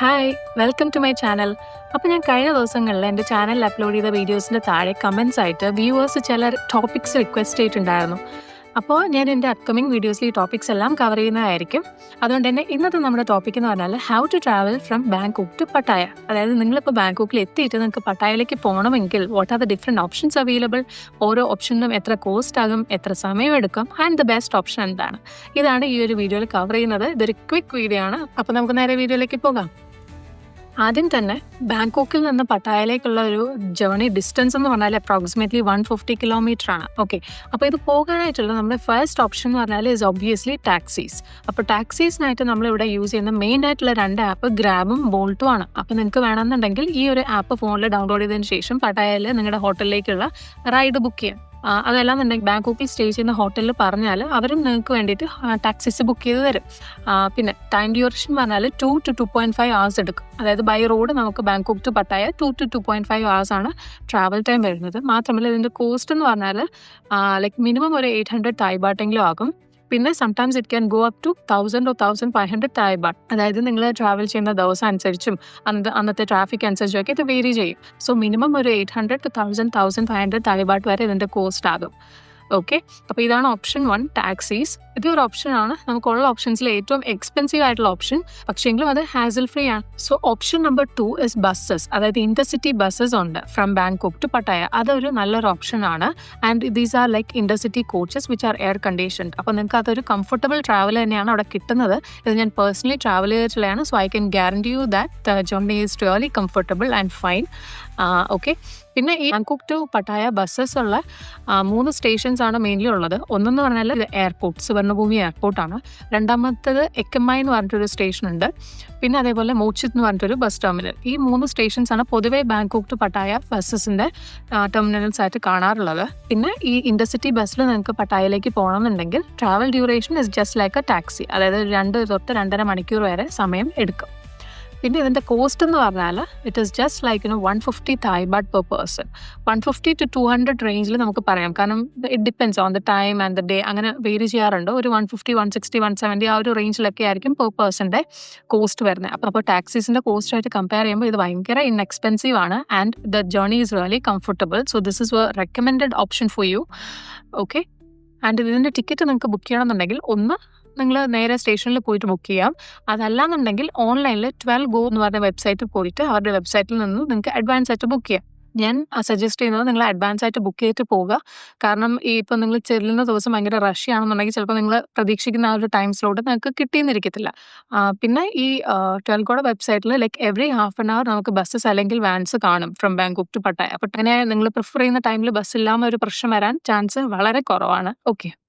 Hi welcome to my channel അപ്പോൾ ഞാൻ കഴിഞ്ഞ ദിവസങ്ങളിൽ എന്റെ ചാനലിൽ അപ്ലോഡ് ചെയ്ത വീഡിയോസിന്റെ താഴെ കമൻസ് ആയിട്ട് വ്യൂവേഴ്സ് ചില ടോപ്പിക്സ് റിക്വസ്റ്റ് ചെയ്തിട്ടുണ്ടായിരുന്നു. അപ്പോൾ ഞാൻ എന്റെ അപ്കമിങ് വീഡിയോസിൽ ഈ ടോപ്പിക്സ് എല്ലാം കവർ ചെയ്യുന്നതായിരിക്കും. അതുകൊണ്ട് തന്നെ ഇന്നത്തെ നമ്മുടെ ടോപ്പിക് എന്ന് പറഞ്ഞാൽ how to travel from Bangkok to Pattaya അതായത് നിങ്ങളിപ്പോൾ ബാങ്കോക്കിൽ എത്തിയിട്ട് നിങ്ങൾക്ക് പട്ടായയിലേക്ക് പോകണമെങ്കിൽ what are the different options available ഓരോ ഓപ്ഷനും എത്ര കോസ്റ്റ് ആകും എത്ര സമയം എടുക്കും ആൻഡ് ദ ബെസ്റ്റ് ഓപ്ഷൻ എന്താണ്? ഇതാണ് ഈ ഒരു വീഡിയോയിൽ കവർ ചെയ്യുന്നത്. ഇതൊരു ക്വിക്ക് വീഡിയോ ആണ്. അപ്പോൾ നമുക്ക് നേരെ വീഡിയോയിലേക്ക് പോകാം. ആദ്യം തന്നെ ബാങ്കോക്കിൽ നിന്ന് പട്ടായയിലേക്കുള്ള ഒരു ജേർണി ഡിസ്റ്റൻസ് എന്ന് പറഞ്ഞാൽ അപ്രോക്സിമേറ്റ്ലി വൺ ഫിഫ്റ്റി കിലോമീറ്റർ ആണ്. ഓക്കെ അപ്പോൾ ഇത് പോകാനായിട്ടുള്ള നമ്മുടെ ഫസ്റ്റ് ഓപ്ഷൻ എന്ന് പറഞ്ഞാൽ ഇസ് ഒബ്വിയസ്ലി ടാക്സീസ് അപ്പോൾ ടാക്സീസിനായിട്ട് നമ്മളിവിടെ യൂസ് ചെയ്യുന്ന മെയിൻ ആയിട്ടുള്ള രണ്ട് ആപ്പ് ഗ്രാബും ബോൾട്ടും ആണ്. അപ്പോൾ നിങ്ങൾക്ക് വേണമെന്നുണ്ടെങ്കിൽ ഈ ഒരു ആപ്പ് ഫോണിൽ ഡൗൺലോഡ് ചെയ്തതിന് ശേഷം പട്ടായയിൽ നിങ്ങളുടെ ഹോട്ടലിലേക്കുള്ള റൈഡ് ബുക്ക് ചെയ്യാം. അതല്ലാന്നുണ്ടെങ്കിൽ ബാങ്കോക്കിൽ സ്റ്റേ ചെയ്യുന്ന ഹോട്ടലിൽ പറഞ്ഞാൽ അവരും നിങ്ങൾക്ക് വേണ്ടിയിട്ട് ടാക്സീസ് ബുക്ക് ചെയ്ത് തരും. പിന്നെ ടൈം ഡ്യൂറേഷൻ പറഞ്ഞാൽ two two two point five hours എടുക്കും. അതായത് ബൈ റോഡ് നമുക്ക് Bangkok to Pattaya two two two point five hours ആണ് ട്രാവൽ ടൈം വരുന്നത്. മാത്രമല്ല ഇതിന്റെ കോസ്റ്റ് എന്ന് പറഞ്ഞാൽ ലൈക്ക് മിനിമം ഒരു എയ്റ്റ് ഹൺഡ്രഡ് തായ് ബാട്ടെങ്കിലും ആകും. പിന്നെ sometimes it can go up to thousand oh thousand five hundred Thai baht അതായത് നിങ്ങൾ ട്രാവൽ ചെയ്യുന്ന ദിവസം അനുസരിച്ചും അന്നത്തെ അന്നത്തെ ട്രാഫിക് അനുസരിച്ചും ഒക്കെ ഇത് വേരി ചെയ്യും. സോ മിനിമം ഒരു eight hundred to thousand thousand five hundred Thai baht വരെ ഇതിന്റെ കോസ്റ്റ് ആകും. ഓക്കെ അപ്പോൾ ഇതാണ് ഓപ്ഷൻ വൺ ടാക്സീസ് ഇത് ഒരു ഓപ്ഷനാണ് നമുക്കുള്ള ഓപ്ഷൻസിൽ ഏറ്റവും എക്സ്പെൻസീവ് ആയിട്ടുള്ള ഓപ്ഷൻ പക്ഷേങ്കിലും അത് ഹാസൽ ഫ്രീ ആണ്. So option number two is buses അതായത് ഇന്റർസിറ്റി ബസ്സസ് ഉണ്ട്. ഫ്രം ബാങ്കോക്ക് ടു പട്ടായ അതൊരു നല്ലൊരു ഓപ്ഷൻ ആണ്. And these are like intercity coaches which are air conditioned അപ്പോൾ നിങ്ങൾക്ക് അതൊരു കംഫർട്ടബിൾ ട്രാവൽ തന്നെയാണ് അവിടെ കിട്ടുന്നത്. ഇത് ഞാൻ പേഴ്സണലി ട്രാവൽ ചെയ്തിട്ടുള്ളതാണ്. So I can guarantee you that journey is really comfortable and fine okay പിന്നെ ഈ ബാങ്കോക്ക് ടു പട്ടായ ബസ്സസ് ഉള്ള മൂന്ന് സ്റ്റേഷൻസ് ആണ് മെയിൻലി ഉള്ളത്. ഒന്നെന്ന് പറഞ്ഞാൽ എയർപോർട്ട് സുവർണഭൂമി എയർപോർട്ടാണ് രണ്ടാമത്തത് എക്കമ്മായി എന്ന് പറഞ്ഞിട്ടൊരു സ്റ്റേഷൻ ഉണ്ട്. പിന്നെ അതേപോലെ മോച്ചിത്ത് എന്ന് പറഞ്ഞിട്ടൊരു ബസ് ടെർമിനൽ ഈ മൂന്ന് സ്റ്റേഷൻസ് ആണ് പൊതുവേ ബാങ്കോക്ക് ടു പട്ടായ ബസ്സസിന്റെ ടെർമിനൽസ് ആയിട്ട് കാണാറുള്ളത്. പിന്നെ ഈ ഇന്റർസിറ്റി ബസ്സിൽ നിങ്ങൾക്ക് പട്ടായയിലേക്ക് പോകണമെന്നുണ്ടെങ്കിൽ travel duration is just like a taxi അതായത് രണ്ട് തൊട്ട് രണ്ടര മണിക്കൂർ വരെ സമയം എടുക്കും. പിന്നെ ഇതിന്റെ കോസ്റ്റ് എന്ന് പറഞ്ഞാൽ it is just like you know one fifty Thai baht per person one fifty to two hundred റേഞ്ചിൽ നമുക്ക് പറയാം. കാരണം it depends on the time and the day അങ്ങനെ വേരി ചെയ്യാറുണ്ട്. ഒരു one fifty one sixty one seventy ആ ഒരു റേഞ്ചിലൊക്കെ ആയിരിക്കും പെർ പേഴ്സന്റെ കോസ്റ്റ് വരുന്നത്. അപ്പോൾ അപ്പോൾ ടാക്സീസിന്റെ കോസ്റ്റ് ആയിട്ട് കമ്പയർ ചെയ്യുമ്പോൾ ഇത് ഭയങ്കര ഇൻഎക്സ്പെൻസീവ് ആണ് and the journey is really comfortable so this is a recommended option for you okay and ഇതിന്റെ ടിക്കറ്റ് നിങ്ങൾക്ക് ബുക്ക് ചെയ്യണമെന്നുണ്ടെങ്കിൽ ഒന്ന് നിങ്ങൾ നേരെ സ്റ്റേഷനിൽ പോയിട്ട് ബുക്ക് ചെയ്യാം. അതല്ലാന്നുണ്ടെങ്കിൽ ഓൺലൈനിൽ ട്വൽവ് ഗോ എന്ന് പറഞ്ഞ വെബ്സൈറ്റിൽ പോയിട്ട് അവരുടെ വെബ്സൈറ്റിൽ നിന്ന് നിങ്ങൾക്ക് അഡ്വാൻസ് ആയിട്ട് ബുക്ക് ചെയ്യാം. ഞാൻ സജസ്റ്റ് ചെയ്യുന്നത് നിങ്ങൾ അഡ്വാൻസ് ആയിട്ട് ബുക്ക് ചെയ്തിട്ട് പോവുക. കാരണം ഈ ഇപ്പം നിങ്ങൾ ചെല്ലുന്ന ദിവസം ഭയങ്കര റഷ് ആണെന്നുണ്ടെങ്കിൽ ചിലപ്പോൾ നിങ്ങൾ പ്രതീക്ഷിക്കുന്ന ആ ഒരു ടൈം സ്ലോട്ട് നിങ്ങൾക്ക് കിട്ടിയെന്നിരിക്കത്തില്ല. പിന്നെ ഈ ട്വൽക്കോടെ വെബ്സൈറ്റിൽ like every half an hour നമുക്ക് ബസ്സസ് അല്ലെങ്കിൽ വാൻസ് കാണും ഫ്രം ബാങ്കോക്ക് ടു പട്ടായ അപ്പോൾ അങ്ങനെ നിങ്ങൾ പ്രിഫർ ചെയ്യുന്ന ടൈമിൽ ബസ് ഇല്ലാത്ത ഒരു പ്രശ്നം വരാൻ ചാൻസ് വളരെ കുറവാണ്. Okay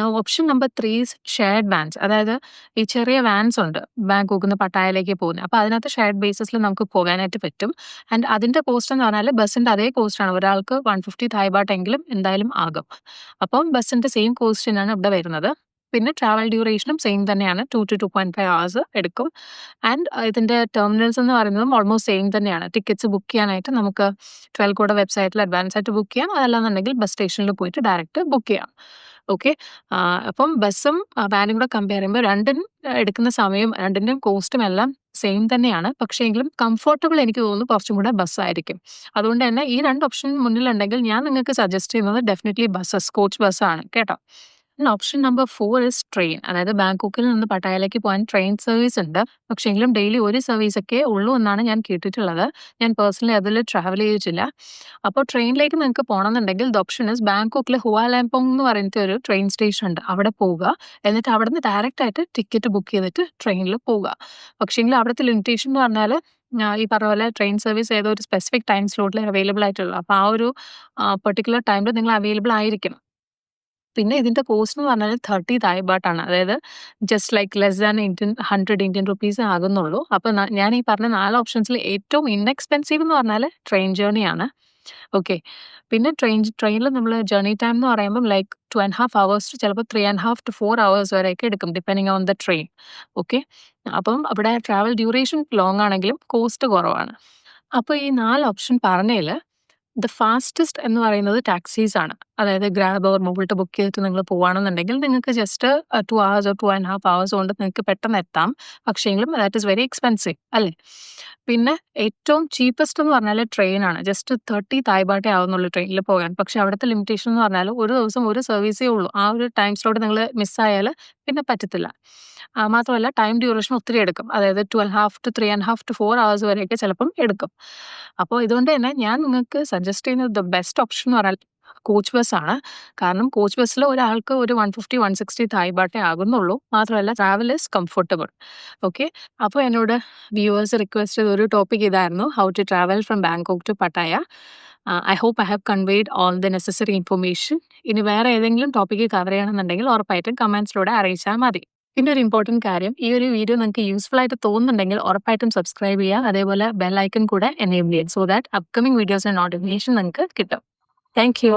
now option number three shared vans അതായത് ഈ ചെറിയ വാൻസ് ഉണ്ട് ബാങ്കോക്കിൽ നിന്ന് പട്ടായയിലേക്ക് പോകുന്നത്. അപ്പോൾ അതിനകത്ത് ഷെയർഡ് ബേസിസിൽ നമുക്ക് പോകാനായിട്ട് പറ്റും. ആൻഡ് അതിന്റെ കോസ്റ്റ് എന്ന് പറഞ്ഞാൽ ബസ്സിന്റെ അതേ കോസ്റ്റ് ആണ്. ഒരാൾക്ക് വൺ ഫിഫ്റ്റി തായ്ബാട്ടെങ്കിലും എന്തായാലും ആകും. അപ്പം ബസ്സിന്റെ സെയിം കോസ്റ്റ് തന്നെയാണ് ഇവിടെ വരുന്നത്. പിന്നെ ട്രാവൽ ഡ്യൂറേഷനും സെയിം തന്നെയാണ്. Two two two point five hours എടുക്കും. ആൻഡ് ഇതിന്റെ ടെർമിനൽസ് എന്ന് പറയുന്നതും ഓൾമോസ്റ്റ് സെയിം തന്നെയാണ്. ടിക്കറ്റ്സ് ബുക്ക് ചെയ്യാനായിട്ട് നമുക്ക് ട്വൽവ് കൂടെ വെബ്സൈറ്റിൽ അഡ്വാൻസ് ആയിട്ട് ബുക്ക് ചെയ്യാം. അതല്ലാന്നുണ്ടെങ്കിൽ ബസ് സ്റ്റേഷനിൽ പോയിട്ട് ഡയറക്റ്റ് ബുക്ക് ചെയ്യാം. ഓക്കെ. അപ്പം ബസ്സും വാനും കൂടെ കമ്പയർ ചെയ്യുമ്പോൾ രണ്ടും എടുക്കുന്ന സമയവും രണ്ടിന്റെയും കോസ്റ്റും എല്ലാം സെയിം തന്നെയാണ്. പക്ഷേ എങ്കിലും കംഫോർട്ടബിൾ എനിക്ക് തോന്നുന്നു കുറച്ചും കൂടെ ബസ്സായിരിക്കും. അതുകൊണ്ട് തന്നെ ഈ രണ്ട് ഓപ്ഷൻ മുന്നിലുണ്ടെങ്കിൽ ഞാൻ നിങ്ങൾക്ക് സജസ്റ്റ് ചെയ്യുന്നത് ഡെഫിനറ്റ്ലി ബസ്സസ് കോച്ച് ബസ്സാണ്. കേട്ടോ? Option number four is train അതായത് ബാങ്കോക്കിൽ നിന്ന് പട്ടായയിലേക്ക് പോകാൻ ട്രെയിൻ സർവീസ് ഉണ്ട്. പക്ഷേങ്കിലും ഡെയിലി ഒരു സർവീസ് ഒക്കെ ഉള്ളൂ എന്നാണ് ഞാൻ കേട്ടിട്ടുള്ളത്. ഞാൻ പേഴ്സണലി അതിൽ ട്രാവൽ ചെയ്തിട്ടില്ല. അപ്പോൾ ട്രെയിനിലേക്ക് നിങ്ങൾക്ക് പോകണമെന്നുണ്ടെങ്കിൽ ദ ഓപ്ഷൻ ഇസ് ബാങ്കോക്കിൽ ഹുവാലാംപോങ് എന്ന് പറയുന്ന ഒരു ട്രെയിൻ സ്റ്റേഷൻ ഉണ്ട്. അവിടെ പോവുക. എന്നിട്ട് അവിടെ നിന്ന് ഡയറക്റ്റ് ആയിട്ട് ടിക്കറ്റ് ബുക്ക് ചെയ്തിട്ട് ട്രെയിനിൽ പോവുക. പക്ഷേങ്കിൽ അവിടുത്തെ ലിമിറ്റേഷൻ എന്ന് പറഞ്ഞാൽ ഈ പറഞ്ഞ പോലെ ട്രെയിൻ സർവീസ് ഏതോ ഒരു സ്പെസിഫിക് ടൈം സ്ലോട്ടിൽ അവൈലബിൾ ആയിട്ടുള്ളൂ അപ്പോൾ ആ ഒരു പെർട്ടിക്കുലർ ടൈമിൽ നിങ്ങൾ അവൈലബിൾ ആയിരിക്കണം. പിന്നെ ഇതിന്റെ കോസ്റ്റ് എന്ന് പറഞ്ഞാൽ തേർട്ടി തായ് ബാട്ടാണ് അതായത് just like less than Indian hundred Indian rupees ആകുന്നുള്ളൂ. അപ്പോൾ ഞാൻ ഈ പറഞ്ഞ നാല് ഓപ്ഷൻസിൽ ഏറ്റവും ഇൻഎക്സ്പെൻസീവ് എന്ന് പറഞ്ഞാൽ ട്രെയിൻ ജേർണി ആണ്. ഓക്കെ പിന്നെ ട്രെയിൻ ട്രെയിനിൽ നമ്മൾ ജേർണി ടൈം എന്ന് പറയുമ്പോൾ like two and half hours ചിലപ്പോൾ three and half to four hours വരെയൊക്കെ എടുക്കും depending on the train okay അപ്പം അവിടെ ട്രാവൽ ഡ്യൂറേഷൻ ലോങ് ആണെങ്കിലും കോസ്റ്റ് കുറവാണ്. അപ്പോൾ ഈ നാല് ഓപ്ഷൻ പറഞ്ഞതിൽ ദ ഫാസ്റ്റസ്റ്റ് എന്ന് പറയുന്നത് ടാക്സീസ് ആണ്. അതായത് ഗ്രാബ് ഓർ മൊബിൾട്ട് ബുക്ക് ചെയ്തിട്ട് നിങ്ങൾ പോവാണെന്നുണ്ടെങ്കിൽ നിങ്ങൾക്ക് just 2 hours or two and half hours കൊണ്ട് നിങ്ങൾക്ക് പെട്ടെന്ന് എത്താം. പക്ഷേങ്കിലും ദാറ്റ് ഇസ് വെരി എക്സ്പെൻസീവ് അല്ലേ? പിന്നെ ഏറ്റവും ചീപ്പസ്റ്റ് എന്ന് പറഞ്ഞാൽ ട്രെയിനാണ്. ജസ്റ്റ് തേർട്ടി തായ്ബാട്ടേ ആവുന്നുള്ളൂ ട്രെയിനിൽ പോകാൻ. പക്ഷെ അവിടുത്തെ ലിമിറ്റേഷൻ എന്ന് പറഞ്ഞാൽ ഒരു ദിവസം ഒരു സർവീസേ ഉള്ളൂ. ആ ഒരു ടൈം സ്ലോട്ട് നിങ്ങൾ മിസ്സായാൽ പിന്നെ പറ്റത്തില്ല. മാത്രമല്ല ടൈം ഡ്യൂറേഷൻ ഒത്തിരി എടുക്കും. അതായത് 2 1/2 ടു 3 1/2 ടു ഫോർ അവേഴ്സ് വരെയൊക്കെ ചിലപ്പം എടുക്കും. അപ്പോൾ ഇതുകൊണ്ട് തന്നെ ഞാൻ നിങ്ങൾക്ക് സജസ്റ്റ് ചെയ്യുന്നത് ദ ബെസ്റ്റ് ഓപ്ഷൻ എന്ന് പറഞ്ഞാൽ കോച്ച് ബസ്സാണ്. കാരണം കോച്ച് ബസ്സിൽ ഒരാൾക്ക് ഒരു 150, 160 തായ് ബാട്ടേ ആകുന്നുള്ളൂ. മാത്രമല്ല ട്രാവൽ ഇസ് കംഫർട്ടബിൾ. ഓക്കെ. അപ്പോൾ എന്നോട് വ്യൂവേഴ്സ് റിക്വസ്റ്റ് ചെയ്ത ഒരു ടോപ്പിക് ഇതായിരുന്നു. How to travel from Bangkok to Pattaya. I hope I have conveyed all the necessary information. ഇനി വേറെ ഏതെങ്കിലും ടോപ്പിക് കവർ ചെയ്യണമെന്നുണ്ടെങ്കിൽ ഉറപ്പായിട്ടും കമൻസിലൂടെ അറിയിച്ചാൽ മതി. പിന്നെ ഒരു ഇമ്പോർട്ടന്റ് കാര്യം ഈ ഒരു വീഡിയോ നിങ്ങൾക്ക് യൂസ്ഫുൾ ആയിട്ട് തോന്നുന്നുണ്ടെങ്കിൽ ഉറപ്പായിട്ടും സബ്സ്ക്രൈബ് ചെയ്യുക. അതേപോലെ ബെൽ ഐക്കൺ കൂടെ എനേബിൾ ചെയ്യുക. സോ ദാറ്റ് അപ്കമിംഗ് വീഡിയോസിന്റെ നോട്ടിഫിക്കേഷൻ നിങ്ങൾക്ക് കിട്ടും. Thank you.